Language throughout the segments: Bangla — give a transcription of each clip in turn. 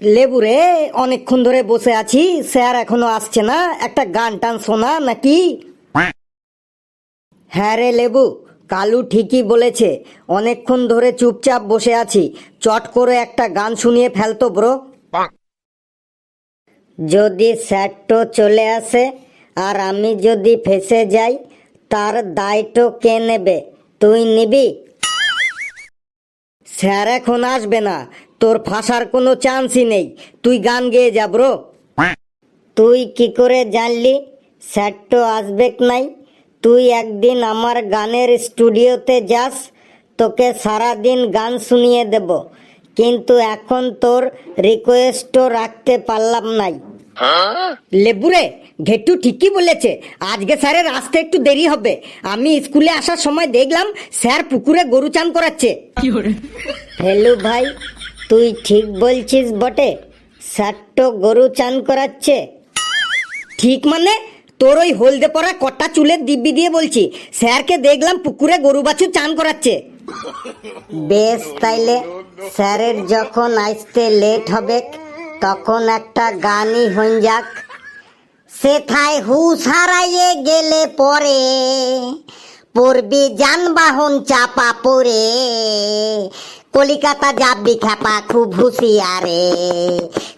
লেবু রে অনেকক্ষণ ধরে বসে আছি, স্যার এখনও আসছে না, একটা গান টান শোনা নাকি? হ্যাঁ রে লেবু, কালু ঠিকই বলেছে, অনেকক্ষণ ধরে চুপচাপ বসে আছি, চট করে একটা গান শুনিয়ে ফেলতো ব্রো। যদি স্যারটো চলে আসে, আর আমি যদি ফেসে যাই, তার দায়টো কে নেবে, তুই নিবি? স্যার এখন আসবে না তোর ফাঁসার কোনো চান্সই নেই। তুই গান গেয়ে যা ব্রো। তুই কি করে জানলি? স্যার তো আসবে নাই। তুই একদিন আমার গানের স্টুডিওতে যাস তোকে সারাদিন গান শুনিয়ে দেব। কিন্তু এখন তোর রিকোয়েস্টও রাখতে পারলাম নাই। লেবুরে ঘেটু ঠিকই বলেছে। আজকে স্যারের আসতে একটু দেরি হবে। আমি স্কুলে আসার সময় দেখলাম স্যার পুকুরে গরু চান করাচ্ছে। হেলু ভাই তুই ঠিক বলছিস বটে তো গরু চান করাচ্ছে। ঠিক মানে? তোর ওই হলদে পরা কটা চুলের দিব্যি দিয়ে বলছি, স্যারকে দেখলাম পুকুরে গরু বাছুর চান করাচ্ছে। বেশ তাইলে, স্যারের যখন আসতে লেট হবে, তখন একটা গানই হইন যাক। সেথায় হুশ হারাইয়ে গেলে পরে পড়বি যানবাহন চাপা পড়ে। কলিকাতা যাবি খেপা খুব হুঁশিয়ারে।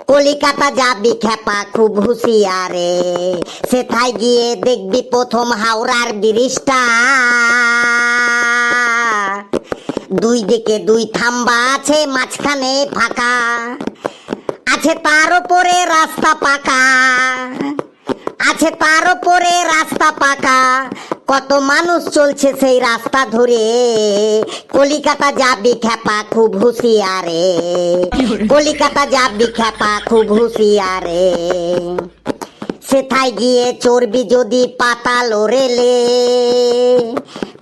কলিকাতা যাবি খেপা খুব হুঁশিয়ারে। সেথায় গিয়ে দেখবি প্রথম হাওড়ার ব্রিজটা। দুই দিকে দুই থাম্বা আছে, মাঝখানে ফাঁকা। আছে তার উপরে রাস্তা পাকা। আছে তার উপরে রাস্তা পাকা। কত মানুষ চলছে সেই রাস্তা ধরে। কলিকাতা যাবি খেপা খুব হুঁশিয়ারে। কলিকাতা যাবি খেপা খুব হুঁশিয়ারে। সেথায় গিয়ে চর্বি যদি পাতাল রেলে।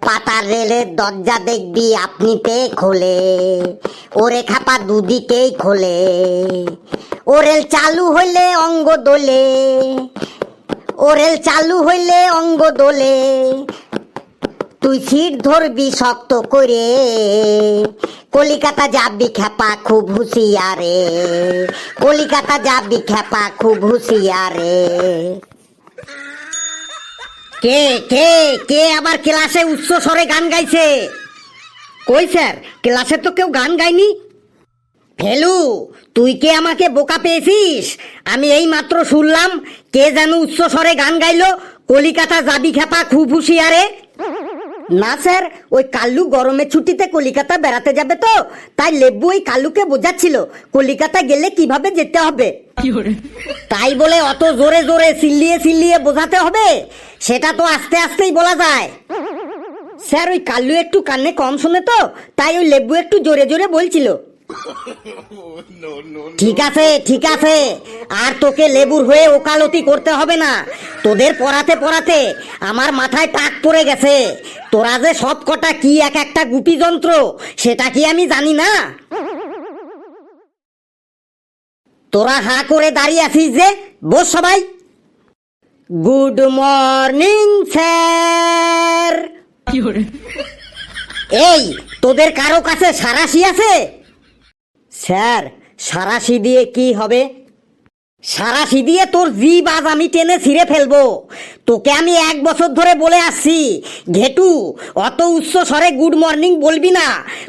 পাতার রেলের দরজা দেখবি আপনিতে খোলে। ওরে খাপা দুদিকেই খোলে। ওরেল চালু হইলে অঙ্গ দোলে। ওরেল চালু হইলে অঙ্গ দোলে। তুই সিট ধরবি শক্ত করে। কলিকাতা যাবি খেপা খুব হুঁশিয়ারে। কলিকাতা যাবি খেপা খুব হুঁশিয়ারে। কে কে কে আবার ক্লাসে উচ্চ স্বরে গান গাইছে? কই স্যার, ক্লাসে তো কেউ গান গায়নি? ফেলু তুই কে আমাকে বোকা পেয়েছিস? আমি এই মাত্র শুনলাম কে যেন উচ্চ স্বরে গান গাইলো কলিকাতা যাবি খেপা খুব হুঁশিয়ারে। না স্যার ওই কাল্লু গরমের ছুটিতে কলিকাতা বেড়াতে যাবে তো তাই লেবু ওই কাল্লুকে বোঝাচ্ছিল কলিকাতা গেলে কীভাবে যেতে হবে? তাই বলে অত জোরে জোরে চিল্লিয়ে চিল্লিয়ে বোঝাতে হবে? সেটা তো আস্তে আস্তেই বলা যায়। স্যার ওই কাল্লু একটু কানে কম শোনে তো তাই ওই লেবু একটু জোরে জোরে বলছিল। ঠিক আছে ঠিক আছে। আর তোকে লেবুর হয়ে ওকালতি করতে হবে না। তোদের পড়াতে পড়াতে আমার মাথায় টাক পড়ে গেছে। তোরা যে সব কটা কি এক একটা গুপি যন্ত্র সেটা কি আমি জানি না? তোরা হা করে দাঁড়িয়ে আছিস যে বস সবাই। Good morning sir. এই তোদের কারও কাছে সারাশি আছে? স্যার, সারাশি দিয়ে কি হবে? সারাশি দিয়ে তোর জিব আজ আমি টেনে ছিঁড়ে ফেলব। তোকে আমি এক বছর ধরে বলে আসছি, ঘেটু, অত উচ্চ স্বরে গুড মর্নিং বলবি না।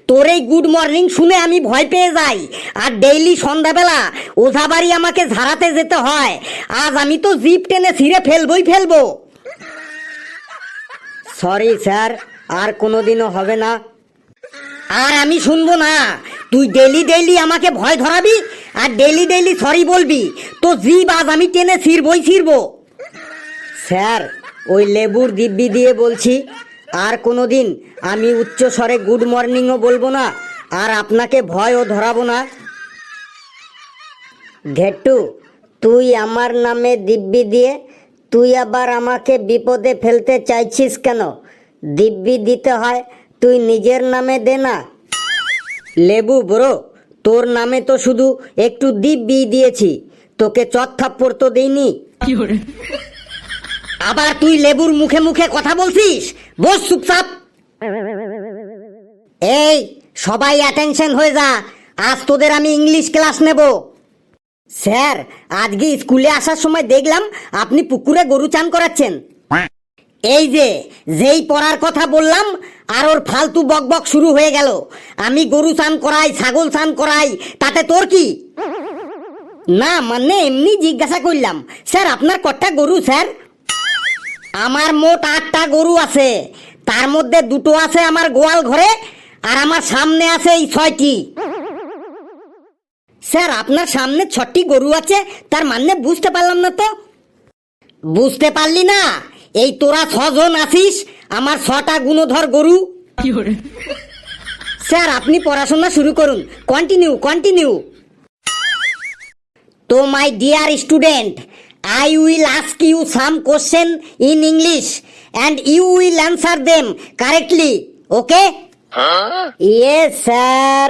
তোর এই গুড মর্নিং শুনে আমি ভয় পেয়ে যাই। আর ডেইলি সন্ধ্যাবেলা ওঝা বাড়ি আমাকে ঝাড়াতে যেতে হয়। আজ আমি তো জিপ টেনে ছিঁড়ে ফেলবই ফেলব। সরি স্যার, আর কোনোদিনও হবে না। আর আমি শুনব না। তুই ডেলি ডেলি আমাকে ভয় ধরাবি আর ডেলি ডেলি সরি বলবি। তো জিব আজ আমি টেনে ছিড়বই ছিড়বো। স্যার, ওই লেবুর দিব্যি দিয়ে বলছি, আর কোনো দিন আমি উচ্চ স্বরে গুড মর্নিংও বলব না, আর আপনাকে ভয়ও ধরাবো না। ঘেটু তুই আমার নামে দিব্যি দিয়ে তুই আবার আমাকে বিপদে ফেলতে চাইছিস কেন? দিব্যি দিতে হয় তুই নিজের নামে দে না। লেবু ব্রো তোর নামে তো শুধু একটু দিব্যি দিয়েছি। তোকে চত্থাপ্পর তো দেইনি। আবার তুই লেবুর মুখে মুখে কথা বলছিস? বস চুপচাপ। এই সবাই অ্যাটেনশন হয়ে যা। আজ তোদের আমি ইংলিশ ক্লাস নেব। স্যার আজকে স্কুলে আসার সময় দেখলাম আপনি পুকুরে গরু চান করাচ্ছেন। এই যে, যেই পড়ার কথা বললাম, আর ওর ফালতু বকবক শুরু হয়ে গেল। আমি গরু চান করাই, ছাগল চান করাই, তাতে তোর কি? না মানে এমনি জিজ্ঞাসা করলাম, স্যার, আপনার কটা গরু, স্যার? আমার মোট আটটা গরু আছে। তার মধ্যে দুটো আছে আমার গোয়াল ঘরে, আর আমার সামনে আছে এই ছয়টি। স্যার, আপনার সামনে ছটি গরু আছে, তার মানে বুঝতে পারলাম না তো? বুঝতে পারলি না? এই তোরা ছজন আছিস আমার ছটা গুণধর গরু। স্যার আপনি পড়াশোনা শুরু করুন। Continue continue. তো my dear student I will ask you some question in English and you will answer them correctly okay? Yes sir.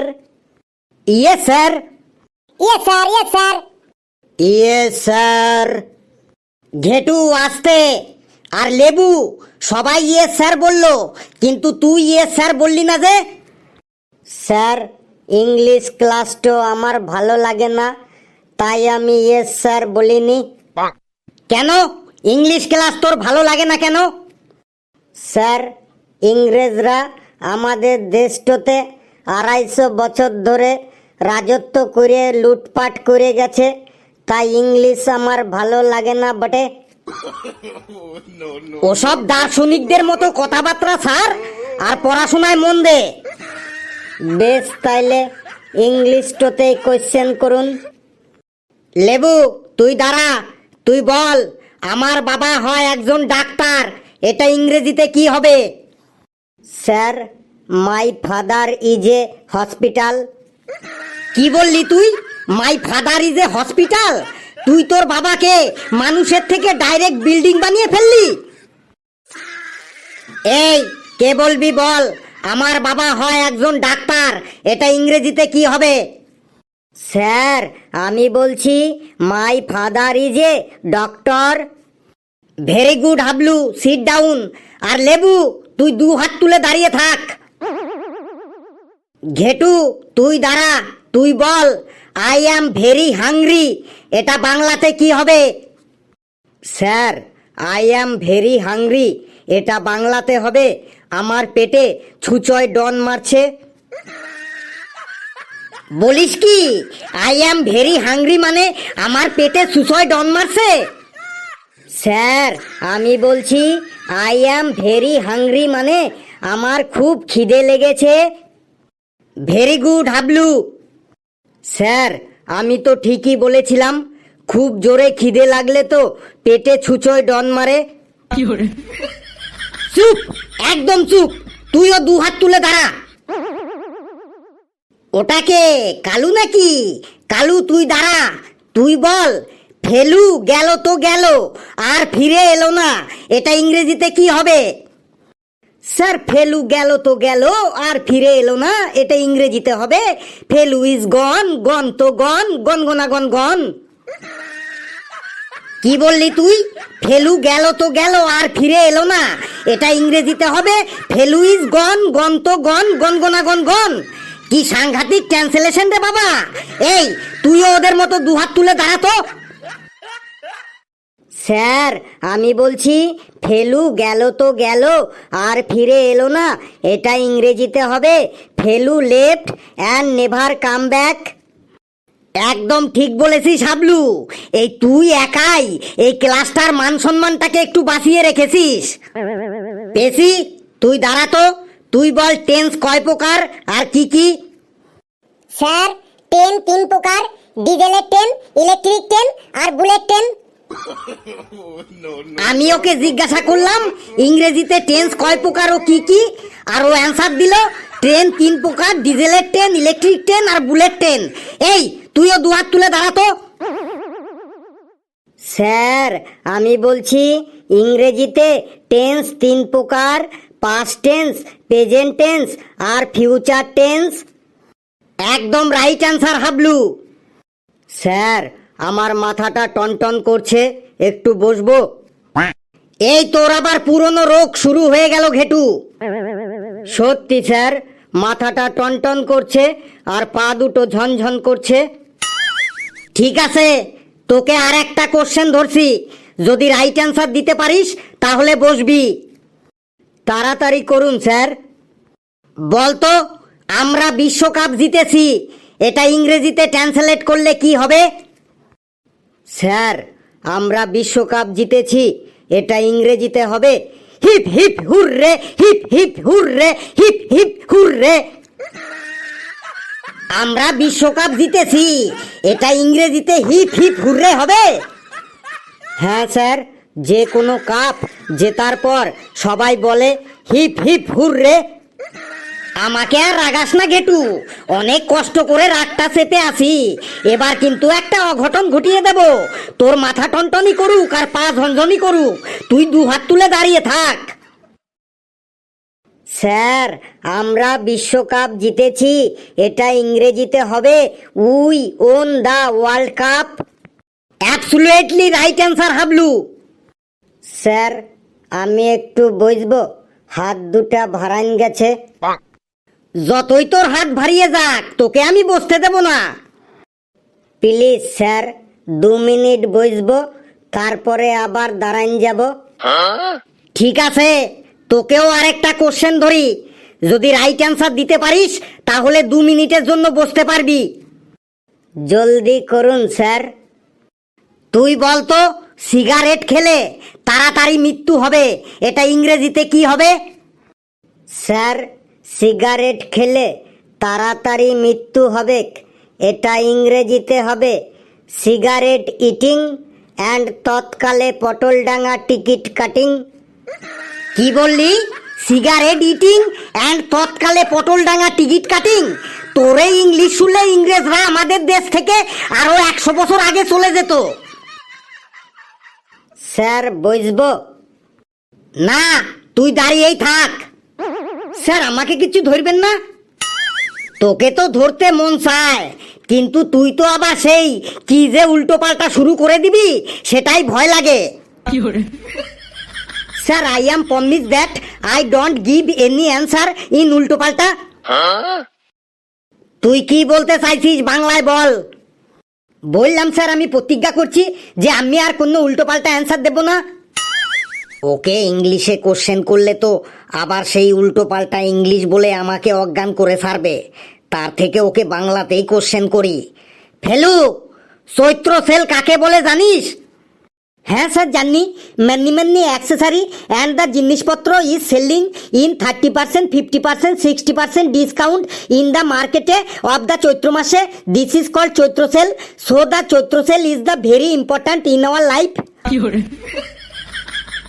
Yes sir. Yes, sir. Yes, sir. Yes sir. Ghetu আসতে। আর লেবু, সবাই ইয়েস স্যার বলল, কিন্তু তুই ইয়ে স্যার বললি না যে? স্যার, ইংলিশ ক্লাসটা আমার ভালো লাগে না, তাই আমি ইয়েস স্যার বলিনি। কেন? ইংলিশ ক্লাস তোর ভালো লাগে না কেন? স্যার, ইংরেজরা আমাদের দেশটাতে আড়াইশো বছর ধরে রাজত্ব করে, লুটপাট করে গেছে, তাই ইংলিশ আমার ভালো লাগে না বটে। ওসব দার্শনিকদের মতো কথাবার্তা, স্যার, আর পড়াশোনায় মন দে। বেশ, তাইলে ইংলিশটাতেই কোশ্চেন করুন। লেবু, তুই দাঁড়া, তুই বল, আমার বাবা হয় একজন ডাক্তার, এটা ইংরেজিতে কি হবে? Sir my father is a hospital কি বললি তুই? My father is a hospital তুই তোর বাবাকে মানুষের থেকে ডাইরেক্ট বিল্ডিং বানিয়ে ফেললি? এই, কে বলবি বল? আমার বাবা হয় একজন ডাক্তার। এটা ইংরেজিতে কি হবে? স্যার, আমি বলছি my father is a doctor very good Hablu sit down আর লেবু, তুই দু হাত তুলে দাঁড়িয়ে থাক। ঘেটু, তুই দাঁড়া, তুই বল আই অ্যাম ভেরি হাংরি এটা বাংলাতে কি হবে? Sir I am very hungry এটা বাংলাতে হবে, আমার পেটে ছুচয় ডন মারছে। বলিস কি? আই অ্যাম ভেরি হাংরি মানে আমার পেটে সুসয় ডন মারছে? স্যার আমি বলছি আই অ্যাম ভেরি হাংরি মানে আমার খুব খিদে লেগেছে। ভেরি গুড হাবলু স্যার আমি তো ঠিকই বলেছিলাম খুব জোরে খিদে লাগলে তো পেটে ছুঁচোয় ডন মারে। চুপ একদম চুপ তুইও দু হাত তুলে দাঁড়া। ওটাকে কালু নাকি? কালু তুই দাঁড়া তুই বল ফেলু গেল তো গেল আর ফিরে এলো না এটা ইংরেজিতে কি হবে? স্যার, ফেলু গেল তো গেল, আর ফিরে এলো না। এটা ইংরেজিতে হবে, Phelu is gone gone to gone gone gonna gone কি বললি তুই? ফেলু গেল তো গেল, আর ফিরে এলো না। এটা ইংরেজিতে হবে, Phelu is gone gone to gone gone gonna gone gone. কি সাংঘাতিক ক্যান্সেলেশন রে বাবা? এই, তুইও ওদের মতো দুহাত তুলে দাঁড়াতো স্যার, আমি বলছি, ফেলু গেল তো গেল, আর ফিরে এলো না। এটা ইংরেজিতে হবে, Phelu left and never come back. একদম ঠিক বলেছিস হাবলু এই তুই একাই এই ক্লাসটার মান সম্মানটাকে একটু বাঁচিয়ে রেখেছিস। পেশি তুই দাঁড়াতো তুই বল, টেন্স কয় প্রকার, আর কি কি? স্যার ট্রেন তিন প্রকার, ডিজেলের ট্রেন ইলেকট্রিক ট্রেন আর বুলেট ট্রেন আমি ওকে জিজ্ঞাসা করলাম, ইংরেজিতে টেন্স কয় প্রকার ও কি কি? আর ও অ্যান্সার দিল ট্রেন তিন প্রকার ডিজেলের ট্রেন ইলেকট্রিক ট্রেন আর বুলেট ট্রেন এই, তুইও দু হাত তুলে দাঁড়াতো স্যার, আমি বলছি, ইংরেজিতে টেন্স তিন প্রকার পাস্ট টেন্স প্রেজেন্ট টেন্স আর ফিউচার টেন্স একদম রাইট অ্যান্সার হাবলু। স্যার আমার মাথাটা টনটন করছে, একটু বসবো? এই তোর আবার পুরনো রোগ শুরু হয়ে গেল ঘেটু। সত্যি, স্যার, মাথাটা টনটন করছে আর পা দুটো ঝনঝন করছে। ঠিক আছে, তোকে আর একটা কোশ্চেন ধরছি। যদি রাইট অ্যান্সার দিতে পারিস, তাহলে বসবি। তাড়াতাড়ি করুন, স্যার। বলতো, আমরা বিশ্বকাপ জিতেছি। এটা ইংরেজিতে ট্রান্সলেট করলে কি হবে? স্যার, আমরা বিশ্বকাপ জিতেছি। এটা ইংরেজিতে হবে, hip hip hurray, hip hip hurray, hip hip hurray. আমরা বিশ্বকাপ জিতেছি, এটা ইংরেজিতে হিপ হিপ হুররে হবে। হ্যাঁ স্যার, যে কোনো কাপ, জেতার পর সবাই বলে হিপ হিপ হুররে আমাকে আর রাগাস না, গেটু। অনেক কষ্ট করে রাগটা চেপে আছি। এবার কিন্তু একটা অঘটন ঘটিয়ে দেব। তোর মাথা টনটনি করুক আর পা ঝনঝনি করুক। তুই দু হাত তুলে দাঁড়িয়ে থাক। স্যার, আমরা বিশ্বকাপ জিতেছি। এটা ইংরেজিতে হবে we won the world cup absolutely right answer Hablu. Sir, আমি একটু বসবো হাত দুটা ভারান গেছে। যতই তোর হাত ভারিয়ে যাক, তোকে আমি বসতে দেব না। প্লিজ, স্যার, দু মিনিট বসবো, তারপরে আবার দাঁড়ান যাব। ঠিক আছে, তোকেও আরেকটা কোশ্চেন ধরি। যদি রাইট অ্যান্সার দিতে পারিস, তাহলে দু মিনিটের জন্য বসতে পারবি। জলদি করুন, স্যার। তুই বলতো সিগারেট খেলে তাড়াতাড়ি মৃত্যু হবে, এটা ইংরেজিতে কি হবে? স্যার সিগারেট খেলে তাড়াতাড়ি মৃত্যু হবে। এটা ইংরেজিতে হবে, সিগারেট ইটিং অ্যান্ড তৎকালে পটলডাঙ্গা টিকিট কাটিং। কি বললি? সিগারেট ইটিং অ্যান্ড তৎকালে পটলডাঙ্গা টিকিট কাটিং? তোরে ইংলিশ শুনলে ইংরেজরা আমাদের দেশ থেকে আরও একশো বছর আগে চলে যেত। স্যার বসবো না, তুই দাঁড়িয়েই থাক। স্যার আমাকে কিছু ধরবেন না? তোকে তো ধরতে মন চায় কিন্তু তুই তো আবার সেই কি যে উল্টো পাল্টা শুরু করে দিবি সেটাই ভয় লাগে। Sir I am promise that I don't give any answer in উল্টো পাল্টা তুই কি বলতে চাইছিস বাংলায় বল? বললাম স্যার আমি প্রতিজ্ঞা করছি যে আমি আর কোনো উল্টো পাল্টা অ্যান্সার দেব না। ওকে ইংলিশে কোশ্চেন করলে তো আবার সেই উল্টো পাল্টা ইংলিশ বলে আমাকে অজ্ঞান করে ছাড়বে। তার থেকে ওকে বাংলাতেই কোশ্চেন করি। ফেলু, চৈত্র সেল কাকে বলে জানিস? হ্যাঁ স্যার জাননি many many accessory and the জিনিসপত্র is selling in thirty percent fifty percent sixty percent discount in the মার্কেটে অফ দ্য চৈত্র মাসে। This is call Chaitra sale. So the Chaitra sale is the very important in our life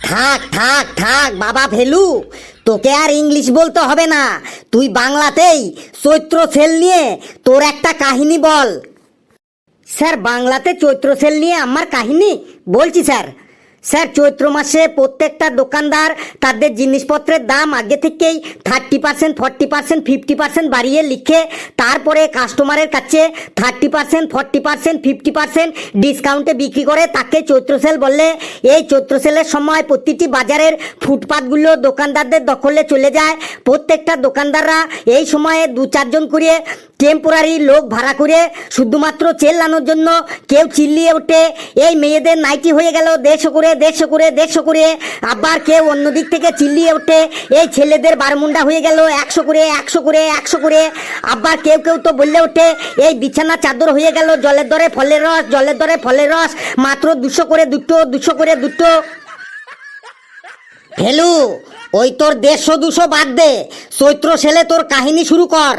থাক থাক থাক, বাবা ফেলু তোকে আর ইংলিশ বলতে হবে না। তুই বাংলাতেই চৈত্র সেল নিয়ে তোর একটা কাহিনী বল। স্যার, বাংলাতে চৈত্র সেল নিয়ে আমার কাহিনী বলছি, স্যার। স্যার, চৈত্র মাসে প্রত্যেকটা দোকানদার তাদের জিনিসপত্রের দাম আগে থেকেই thirty percent forty percent fifty percent বাড়িয়ে লিখে তারপরে কাস্টমারের কাছে thirty percent forty percent fifty percent ডিসকাউন্টে বিক্রি করে তাকে চৈত্র সেল বললে এই চৈত্র সেলের সময় প্রতিটি বাজারের ফুটপাতগুলো দোকানদারদের দখলে চলে যায়। প্রত্যেকটা দোকানদাররা এই সময়ে দু চারজন করে টেম্পোরারি লোক ভাড়া করে শুধুমাত্র চেল্লানোর জন্য কেউ চিল্লিয়ে ওঠে। এই মেয়েদের নাইটি হয়ে গেল দেড়শো করে দেড়শো করে দেড়শো করে। আবার কেউ অন্য দিক থেকে চিল্লিয়ে ওঠে। এই ছেলেদের বারমুন্ডা হয়ে গেল একশো করে একশো করে একশো করে। আবার কেউ কেউ তো বললে ওঠে, এই বিছানা চাদর হয়ে গেল জলের দরে ফলের রস, জলের দরে ফলের রস। মাত্র দুশো করে, দুটো, দুশো করে, দুটো। ফেলু, ওই তোর দেড়শো, দুশো বাদ দে। চৈত্র সেলে তোর কাহিনী শুরু কর।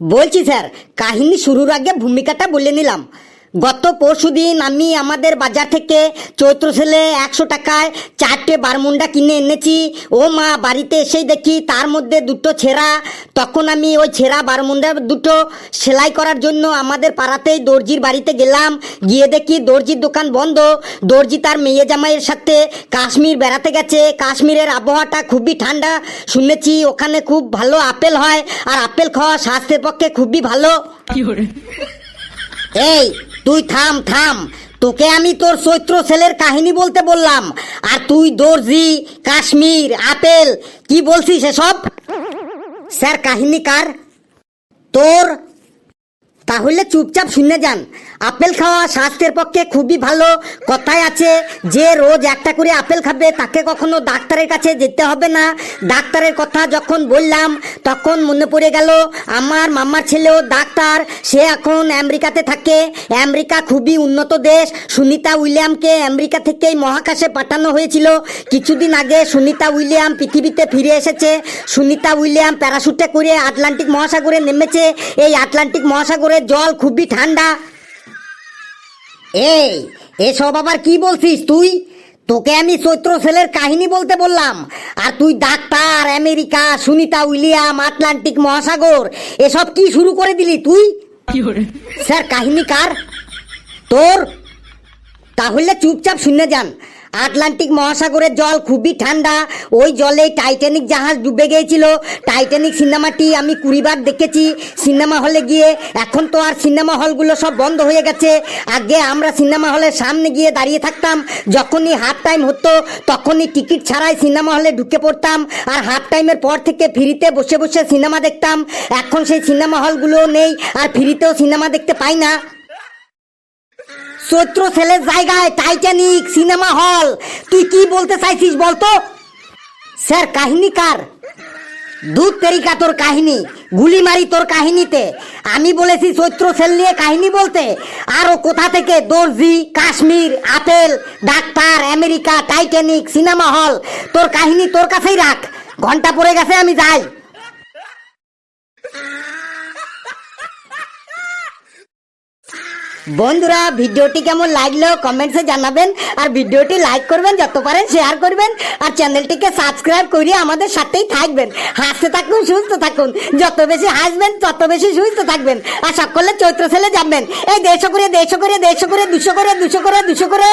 বলছি স্যার কাহিনী শুরুর আগে ভূমিকাটা বলে নিলাম। গত পরশু দিন আমি আমাদের বাজার থেকে চৈত্র সেলে একশো টাকায় চারটে বারমুন্ডা কিনে এনেছি। ও মা, বাড়িতে এসেই দেখি তার মধ্যে দুটো ছেঁড়া। তখন আমি ওই ছেঁড়া বারমুন্ডা দুটো সেলাই করার জন্য আমাদের পাড়াতেই দর্জির বাড়িতে গেলাম। গিয়ে দেখি দর্জির দোকান বন্ধ। দর্জি তার মেয়ে জামাইয়ের সাথে কাশ্মীর বেড়াতে গেছে। কাশ্মীরের আবহাওয়াটা খুবই ঠান্ডা। শুনেছি ওখানে খুব ভালো আপেল হয়। আর আপেল খাওয়া স্বাস্থ্যের পক্ষে খুবই ভালো। এই, তুই থাম থাম। তোকে আমি তোর চৈত্র সেলের কাহিনী বলতে বললাম। আর তুই দর্জি, কাশ্মীর, আপেল, কি বলছিস এসব? স্যার, কাহিনী কার? তোর? তাহলে চুপচাপ শুনে যান। আপেল খাওয়া স্বাস্থ্যের পক্ষে খুবই ভালো। কথায় আছে, যে রোজ একটা করে আপেল খাবে, তাকে কখনো ডাক্তারের কাছে যেতে হবে না। ডাক্তারের কথা যখন বললাম, তখন মনে পড়ে গেল, আমার মামার ছেলেও ডাক্তার, সে এখন আমেরিকাতে থাকে। আমেরিকা খুবই উন্নত দেশ। সুনিতা উইলিয়ামকে আমেরিকা থেকেই মহাকাশে পাঠানো হয়েছিল। কিছুদিন আগে সুনিতা উইলিয়াম পৃথিবীতে ফিরে এসেছে। সুনিতা উইলিয়াম প্যারাশুটে করে আটলান্টিক মহাসাগরে নেমেছে। এই আটলান্টিক মহাসাগরের জল খুবই ঠান্ডা। এই এসব আবার কি বলছিস তুই? তোকে আমি চৈত্র সেলের কাহিনী বলতে বললাম। আর তুই ডাক্তার আমেরিকা সুনিতা উইলিয়াম আটলান্টিক মহাসাগর এসব কি শুরু করে দিলি তুই? স্যার কাহিনী কার? তোর? তাহলে চুপচাপ শুনে যান। আটলান্টিক মহাসাগরের জল খুবই ঠান্ডা। ওই জলে টাইটানিক জাহাজ ডুবে গিয়েছিল। টাইটানিক সিনেমাটি আমি কুড়িবার দেখেছি। সিনেমা হলে গিয়ে এখন তো আর সিনেমা হলগুলো সব বন্ধ হয়ে গেছে। আগে আমরা সিনেমা হলের সামনে গিয়ে দাঁড়িয়ে থাকতাম। যখনই হাফ টাইম হতো, তখনই টিকিট ছাড়াই সিনেমা হলে ঢুকে পড়তাম। আর হাফ টাইমের পর থেকে ফ্রিতে বসে বসে সিনেমা দেখতাম। এখন সেই সিনেমা হলগুলোও নেই, আর ফ্রিতেও সিনেমা দেখতে পাই না। চৈত্র ছেলের জায়গায় টাইটানিক সিনেমা হল। তুই কি বলতে চাইছিস বলতো? স্যার, কাহিনী কার? দুধ তেরিকা তোর কাহিনী, গুলি মারি তোর কাহিনীতে। আমি বলেছি চৈত্র সেল নিয়ে কাহিনী বলতে। আরও কোথা থেকে? দর্জি, কাশ্মীর, আপেল, ডাক্তার, আমেরিকা, টাইটানিক, সিনেমা হল। তোর কাহিনী তোর কাছেই রাখ। ঘণ্টা পড়ে গেছে, আমি যাই। বন্ধুরা, ভিডিওটি কেমন লাগল কমেন্টসে জানাবেন আর ভিডিওটি লাইক করবেন, যত পারেন শেয়ার করবেন আর চ্যানেলটিকে সাবস্ক্রাইব করে আমাদের সাথেই থাকবেন। হাসতে থাকুন, সুস্থ থাকুন। যত বেশি হাসবেন, তত বেশি সুস্থ থাকবেন। আর সকলে চৈত্র ছেলে যাবেন এই দেড়শো করে দেড়শো করে দেড়শো করে, দুশো করে দুশো করে দুশো করে।